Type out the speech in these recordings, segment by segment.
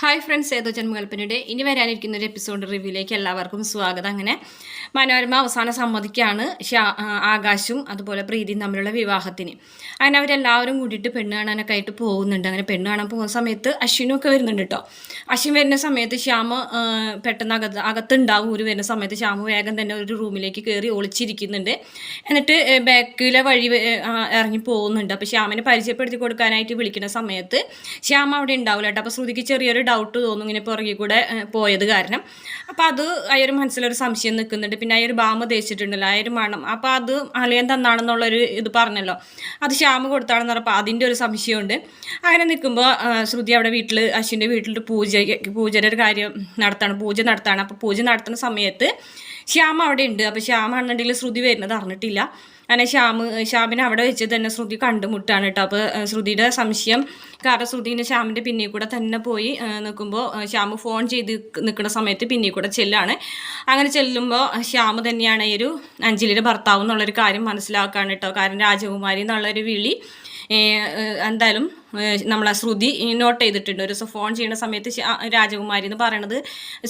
Hi friends ഏതോ ജന്മകൽപ്പനയുടെ ഇനി വരാനിരിക്കുന്ന ഒരു എപ്പിസോഡ് റിവ്യൂയിലേക്ക് എല്ലാവർക്കും സ്വാഗതം. അങ്ങനെ മനോരമ അവസാന സമ്മതിക്കാണ് ആകാശും അതുപോലെ പ്രീതിയും തമ്മിലുള്ള വിവാഹത്തിന്. അങ്ങനെ അവരെല്ലാവരും കൂടിയിട്ട് പെണ്ണ് കാണാനൊക്കെ ആയിട്ട് പോകുന്നുണ്ട്. അങ്ങനെ പെണ്ണ് കാണാൻ പോകുന്ന സമയത്ത് അശ്വിനും ഒക്കെ വരുന്നുണ്ട് കേട്ടോ അശ്വിൻ വരുന്ന സമയത്ത് ശ്യാമ പെട്ടെന്ന് അകത്ത് അകത്തുണ്ടാവും. ഒരു വരുന്ന സമയത്ത് ശ്യാമ വേഗം തന്നെ ഒരു റൂമിലേക്ക് കയറി ഒളിച്ചിരിക്കുന്നുണ്ട്. എന്നിട്ട് ബാക്കിലെ വഴി ഇറങ്ങി പോകുന്നുണ്ട്. അപ്പോൾ ശ്യാമിനെ പരിചയപ്പെടുത്തി കൊടുക്കാനായിട്ട് വിളിക്കുന്ന സമയത്ത് ശ്യാമ അവിടെ ഉണ്ടാവില്ല കേട്ടോ അപ്പോൾ ശ്രുതിക്ക് ചെറിയൊരു ഡൗട്ട് തോന്നും ഇങ്ങനെ പുറകെ കൂടെ പോയത് കാരണം. അപ്പോൾ അത് അയ്യൊരു മനസ്സിലൊരു സംശയം നിൽക്കുന്നുണ്ട്. പിന്നെ അയ്യൊരു ബാമ തേച്ചിട്ടുണ്ടല്ലോ അയ്യൊരു മണം. അപ്പോൾ അത് അലയൻ തന്നാണെന്നുള്ളൊരു ഇത് പറഞ്ഞല്ലോ. അത് ശ്യാമ കൊടുത്താണെന്ന് പറഞ്ഞപ്പോൾ അതിന്റെ ഒരു സംശയമുണ്ട്. അങ്ങനെ നിൽക്കുമ്പോൾ ശ്രുതി അവിടെ വീട്ടിൽ അശ്വിന്റെ വീട്ടിൽ പൂജ പൂജയുടെ ഒരു കാര്യം നടത്താണ്. പൂജ നടത്താണ്. അപ്പോൾ പൂജ നടത്തുന്ന സമയത്ത് ശ്യാമ അവിടെ ഉണ്ട്. അപ്പോൾ ശ്യാമാണെന്നുണ്ടെങ്കിൽ ശ്രുതി വരുന്നത് അറിഞ്ഞിട്ടില്ല. അങ്ങനെ ശ്യാമ് ശ്യാമിനെ അവിടെ വെച്ച് തന്നെ ശ്രുതി കണ്ടുമുട്ടാണ് കേട്ടോ. അപ്പോൾ ശ്രുതിയുടെ സംശയം കാരണം ശ്രുതിനെ ശ്യാമിന്റെ പിന്നിൽ കൂടെ തന്നെ പോയി നിൽക്കുമ്പോൾ ശ്യാമ് ഫോൺ ചെയ്ത് നിൽക്കുന്ന സമയത്ത് പിന്നിൽ കൂടെ ചെല്ലാണ്. അങ്ങനെ ചെല്ലുമ്പോൾ ശ്യാമ് തന്നെയാണ് ഈ ഒരു അഞ്ജലിയുടെ ഭർത്താവ് എന്നുള്ളൊരു കാര്യം മനസ്സിലാക്കുകയാണ് കേട്ടോ കാരണം രാജകുമാരി എന്നുള്ളൊരു വിളി. എന്തായാലും നമ്മളെ ശ്രുതി നോട്ട് ചെയ്തിട്ടുണ്ട്. ഒരു ഫോൺ ചെയ്യുന്ന സമയത്ത് രാജകുമാരി എന്ന് പറയണത്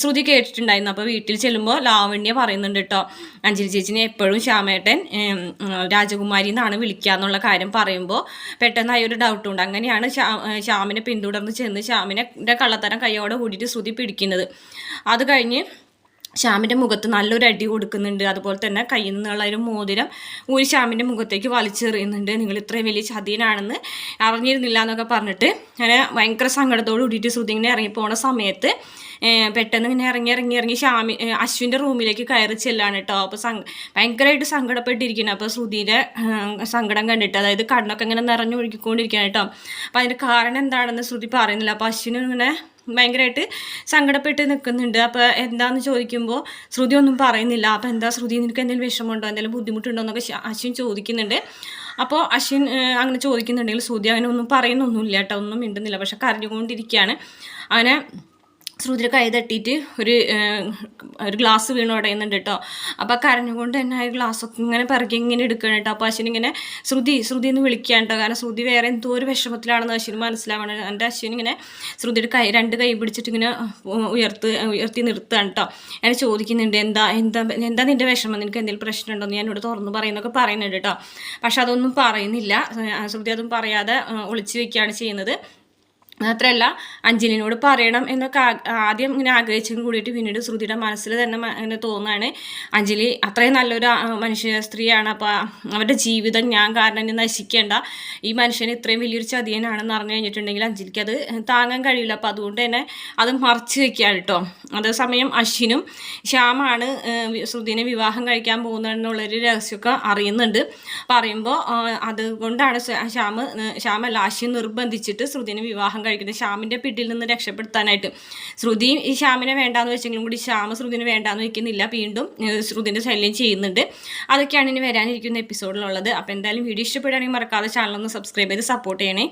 ശ്രുതി കേട്ടിട്ടുണ്ടായിരുന്നു. അപ്പോൾ വീട്ടിൽ ചെല്ലുമ്പോൾ ലാവണ്യ പറയുന്നുണ്ട് കേട്ടോ അഞ്ജലി ചേച്ചിനെ എപ്പോഴും ശ്യാമേട്ടൻ രാജകുമാരി എന്നാണ് വിളിക്കുക എന്നുള്ള കാര്യം പറയുമ്പോൾ പെട്ടെന്ന് ആ ഒരു ഡൗട്ട് ഉണ്ട്. അങ്ങനെയാണ് ശ്യാമിനെ പിന്തുടർന്ന് ചെന്ന് ശ്യാമിനെ കള്ളത്തരം കൈയോടെ കൂടിയിട്ട് ശ്രുതി പിടിക്കുന്നത്. അത് കഴിഞ്ഞ് ശ്യാമിന്റെ മുഖത്ത് നല്ലൊരു അടി കൊടുക്കുന്നുണ്ട്. അതുപോലെ തന്നെ കയ്യിൽ നിന്നുള്ള ഒരു മോതിരം ഒരു ശ്യാമിന്റെ മുഖത്തേക്ക് വലിച്ചെറിയുന്നുണ്ട്. നിങ്ങൾ ഇത്രയും വലിയ ചതിയനാണെന്ന് അറിഞ്ഞിരുന്നില്ല എന്നൊക്കെ പറഞ്ഞിട്ട് അങ്ങനെ ഭയങ്കര സങ്കടത്തോട് കൂടിയിട്ട് ശ്രുതി ഇങ്ങനെ ഇറങ്ങിപ്പോണ പോണ സമയത്ത് പെട്ടെന്ന് ഇങ്ങനെ ഇറങ്ങി ഇറങ്ങി ഇറങ്ങി ശ്യാമി അശ്വിന്റെ റൂമിലേക്ക് കയറി ചെല്ലാണ് കേട്ടോ അപ്പോൾ സങ്ക ഭയങ്കരമായിട്ട് സങ്കടപ്പെട്ടിരിക്കുന്നു അപ്പോൾ ഏഹ് സങ്കടം കണ്ടിട്ട് അതായത് കണ്ണൊക്കെ ഇങ്ങനെ നിറഞ്ഞൊഴുകിക്കൊണ്ടിരിക്കുകയാണ് കേട്ടോ അപ്പോൾ അതിന്റെ കാരണം എന്താണെന്ന് ശ്രുതി പറയുന്നില്ല. അപ്പോൾ അശ്വിനും ഇങ്ങനെ ഭയങ്കരമായിട്ട് സങ്കടപ്പെട്ട് നിൽക്കുന്നുണ്ട് അപ്പോൾ എന്താണെന്ന് ചോദിക്കുമ്പോൾ ശ്രുതി ഒന്നും പറയുന്നില്ല. അപ്പോൾ എന്താ ശ്രുതി നിനക്ക് എന്തെങ്കിലും വിഷമമുണ്ടോ? എന്തെങ്കിലും ബുദ്ധിമുട്ടുണ്ടോ? എന്നൊക്കെ അശ്വിൻ ചോദിക്കുന്നുണ്ട്. അപ്പോൾ അശ്വിൻ അങ്ങനെ ചോദിക്കുന്നുണ്ടെങ്കിൽ ശ്രുതി അങ്ങനെ ഒന്നും പറയുന്നൊന്നുമില്ല കേട്ടോ. ഒന്നും മിണ്ടുന്നില്ല. പക്ഷെ കരഞ്ഞുകൊണ്ടിരിക്കുകയാണ്. അങ്ങനെ ശ്രുതിയുടെ കൈ തട്ടിയിട്ട് ഒരു ഒരു ഗ്ലാസ് വീണ് ഉടയുന്നുണ്ട് കേട്ടോ. അപ്പോൾ കരഞ്ഞുകൊണ്ട് തന്നെ ആ ഗ്ലാസ്സൊക്കെ ഇങ്ങനെ പിറകെ ഇങ്ങനെ എടുക്കണം കേട്ടോ. അപ്പോൾ അശ്വിൻ ഇങ്ങനെ ശ്രുതി ശ്രുതി എന്ന് വിളിക്കുക കേട്ടോ. കാരണം ശ്രുതി വേറെ എന്തോ ഒരു വിഷമത്തിലാണെന്ന് അശ്വിന് മനസ്സിലാവണം. എന്റെ അശ്വിൻ ഇങ്ങനെ ശ്രുതിയുടെ കൈ രണ്ട് കൈ പിടിച്ചിട്ട് ഇങ്ങനെ ഉയർത്ത് ഉയർത്തി നിർത്തുകയാണ് കേട്ടോ. എന്നെ ചോദിക്കുന്നുണ്ട് എന്താ എന്താ എന്താ നിന്റെ വിഷമം? നിനക്ക് എന്തെങ്കിലും പ്രശ്നമുണ്ടോ? എന്ന് എന്നോട് തുറന്ന് പറയുന്നൊക്കെ പറയുന്നുണ്ട് കേട്ടോ. പക്ഷെ അതൊന്നും പറയുന്നില്ല. ശ്രുതി അതും പറയാതെ ഒളിച്ചു വയ്ക്കുകയാണ് ചെയ്യുന്നത്. മാത്രമല്ല അഞ്ജലിനോട് പറയണം എന്നൊക്കെ ആദ്യം ഇങ്ങനെ ആഗ്രഹിച്ചും കൂടിയിട്ട് പിന്നീട് ശ്രുതിയുടെ മനസ്സിൽ തന്നെ അങ്ങനെ തോന്നുകയാണ്. അഞ്ജലി അത്രയും നല്ലൊരു മനുഷ്യ സ്ത്രീയാണ്. അപ്പോൾ അവരുടെ ജീവിതം ഞാൻ കാരണം ഇനി നശിക്കേണ്ട. ഈ മനുഷ്യന് ഇത്രയും വലിയൊരു ചതിയനാണെന്ന് അറിഞ്ഞു കഴിഞ്ഞിട്ടുണ്ടെങ്കിൽ അഞ്ജലിക്ക് അത് താങ്ങാൻ കഴിയില്ല. അപ്പോൾ അതുകൊണ്ട് തന്നെ അത് മറച്ച് വെക്കുകയാണ് കേട്ടോ. അതേസമയം അശ്വിനും ശ്യാമാണ് ശ്രുതിനെ വിവാഹം കഴിക്കാൻ പോകുന്നതെന്നുള്ളൊരു രഹസ്യമൊക്കെ അറിയുന്നുണ്ട്. പറയുമ്പോൾ അതുകൊണ്ടാണ് ശ്യാമ ശ്യാമല്ല അശ്വിൻ നിർബന്ധിച്ചിട്ട് ശ്രുതിനെ വിവാഹം കഴിക്കുന്നത്. ശ്യാമിന്റെ പിടിയിൽ നിന്ന് രക്ഷപ്പെടുത്താനായിട്ട്. ശ്രുതി ശ്യാമിനെ വേണ്ടാന്ന് വെച്ചെങ്കിലും കൂടി ശ്യാമ ശ്രുതിനെ വേണ്ടാന്ന് വെക്കുന്നില്ല. വീണ്ടും ശ്രുതിന്റെ ശല്യം ചെയ്യുന്നുണ്ട്. അതൊക്കെയാണ് ഇനി വരാനിരിക്കുന്ന എപ്പിസോഡിലുള്ളത് അപ്പോൾ എന്തായാലും വീഡിയോ ഇഷ്ടപ്പെടുകയാണെങ്കിൽ മറക്കാതെ ചാനലൊന്ന് സബ്സ്ക്രൈബ് ചെയ്ത് സപ്പോർട്ട് ചെയ്യണേ.